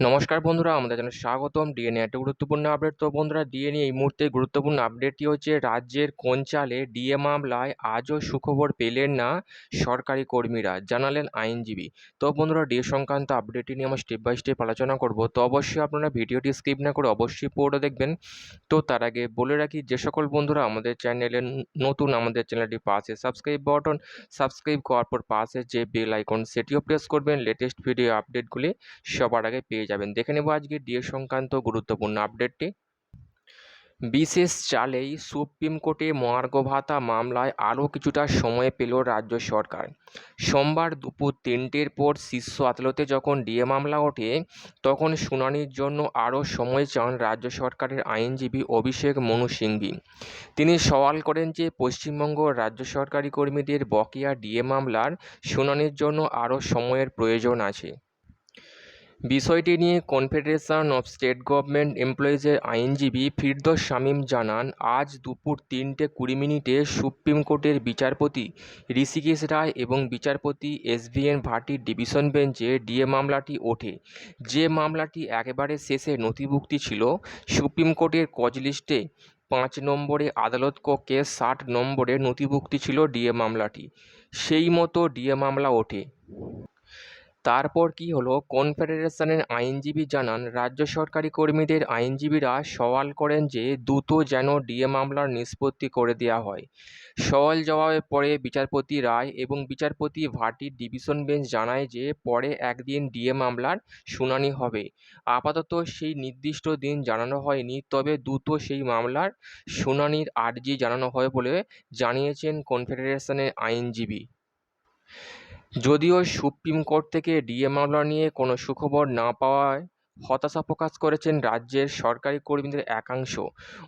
নমস্কার বন্ধুরা, আমাদের জানাই স্বাগতম ডিএনএ একটা গুরুত্বপূর্ণ আপডেট তো বন্ধুরা ডিএনএ এই মুহূর্তে গুরুত্বপূর্ণ আপডেটটি হচ্ছে, রাজ্যের কোন চালে ডিএ মামলায় আজও সুখবর পেলেন না সরকারি কর্মীরা, জানালেন আইনজীবী। তো বন্ধুরা ডিএ সংক্রান্ত আপডেটটি নিয়ে আমরা স্টেপ বাই স্টেপ আলোচনা করব। তো অবশ্যই আপনারা ভিডিওটি স্কিপ না করে অবশ্যই পুরো দেখবেন। তো তার আগে বলে রাখি, যে সকল বন্ধুরা আমাদের চ্যানেলে নতুন আমাদের চ্যানেলটি পাশে সাবস্ক্রাইব বাটন সাবস্ক্রাইব করার পর পাশে যে বেল আইকন সেটিও প্রেস করবেন। লেটেস্ট ভিডিও আপডেটগুলি সবার আগে পেয়ে যাবেন। দেখে নেব আজকে ডিএ সংক্রান্ত গুরুত্বপূর্ণ আপডেটটি। বিশেষ চালেই সুপ্রিম কোর্টে মহার্ঘ ভাতা মামলায় আরও কিছুটা সময় পেল রাজ্য সরকার। সোমবার দুপুর তিনটের পর শীর্ষ আদালতে যখন ডিএ মামলা ওঠে, তখন শুনানির জন্য আরও সময় চান রাজ্য সরকারের আইনজীবী অভিষেক মনু সিংভি। তিনি সওয়াল করেন যে, পশ্চিমবঙ্গ রাজ্য সরকারি কর্মীদের বকেয়া ডিএ মামলার শুনানির জন্য আরও সময়ের প্রয়োজন আছে। বিষয়টি নিয়ে কনফেডারেশন অফ স্টেট গভর্নমেন্ট এমপ্লয়িজের আইনজীবী ফিরদৌস শামীম জানান, আজ দুপুর তিনটে কুড়ি মিনিটে সুপ্রিম কোর্টের বিচারপতি ঋষিকেশ রায় এবং বিচারপতি এস ভি এন ভাটির ডিভিশন বেঞ্চে ডিএ মামলাটি ওঠে। যে মামলাটি একেবারে শেষে নথিভুক্তি ছিল, সুপ্রিম কোর্টের কজ লিস্টে পাঁচ নম্বরে আদালত কক্ষে ষাট নম্বরে নথিভুক্তি ছিল ডিএ মামলাটি। সেই মতো ডিএ মামলা ওঠে। তারপর কী হলো? কনফেডারেশনের আইনজীবী জানান, রাজ্য সরকারি কর্মীদের আইনজীবীরা সওয়াল করেন যে দ্রুত যেন ডিএ মামলার নিষ্পত্তি করে দেওয়া হয়। সওয়াল জবাবের পরে বিচারপতি রায় এবং বিচারপতি ভাটির ডিভিশন বেঞ্চ জানায় যে পরে একদিন ডিএ মামলার শুনানি হবে। আপাতত সেই নির্দিষ্ট দিন জানানো হয়নি, তবে দ্রুত সেই মামলার শুনানির আর্জি জানানো হয় বলে জানিয়েছেন কনফেডারেশনের আইনজীবী। যদিও সুপ্রিম কোর্ট থেকে ডিএ মামলা নিয়ে কোনো সুখবর না পাওয়ায় হতাশা প্রকাশ করেছেন রাজ্যের সরকারি কর্মীদের একাংশ।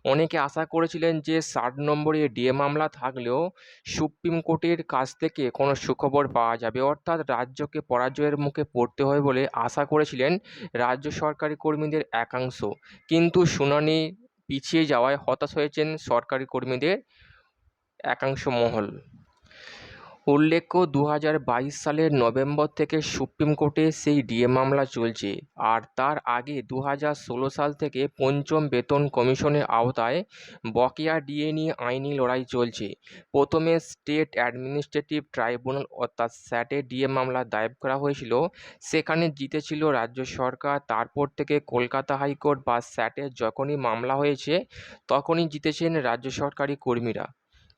অনেকে আশা করেছিলেন যে ষাট নম্বরে ডিএ মামলা থাকলেও সুপ্রিম কোর্টের কাছ থেকে কোনো সুখবর পাওয়া যাবে। অর্থাৎ রাজ্যকে পরাজয়ের মুখে পড়তে হয় বলে আশা করেছিলেন রাজ্য সরকারি কর্মীদের একাংশ। কিন্তু শুনানি পিছিয়ে যাওয়ায় হতাশ হয়েছেন সরকারি কর্মীদের একাংশ মহল। উল্লেখ্য দু বাইশ সালের নভেম্বর থেকে সুপ্রিম কোর্টে সেই ডিএ মামলা চলছে। আর তার আগে দু ষোলো সাল থেকে পঞ্চম বেতন কমিশনের আওতায় বকেয়া ডিএ নিয়ে আইনি লড়াই চলছে। প্রথমে স্টেট অ্যাডমিনিস্ট্রেটিভ ট্রাইব্যুনাল অর্থাৎ স্যাটে ডিএ মামলা দায়ের করা হয়েছিল। সেখানে জিতেছিল রাজ্য সরকার। তারপর থেকে কলকাতা হাইকোর্ট বা স্যাটে যখনই মামলা হয়েছে, তখনই জিতেছেন রাজ্য সরকারি কর্মীরা।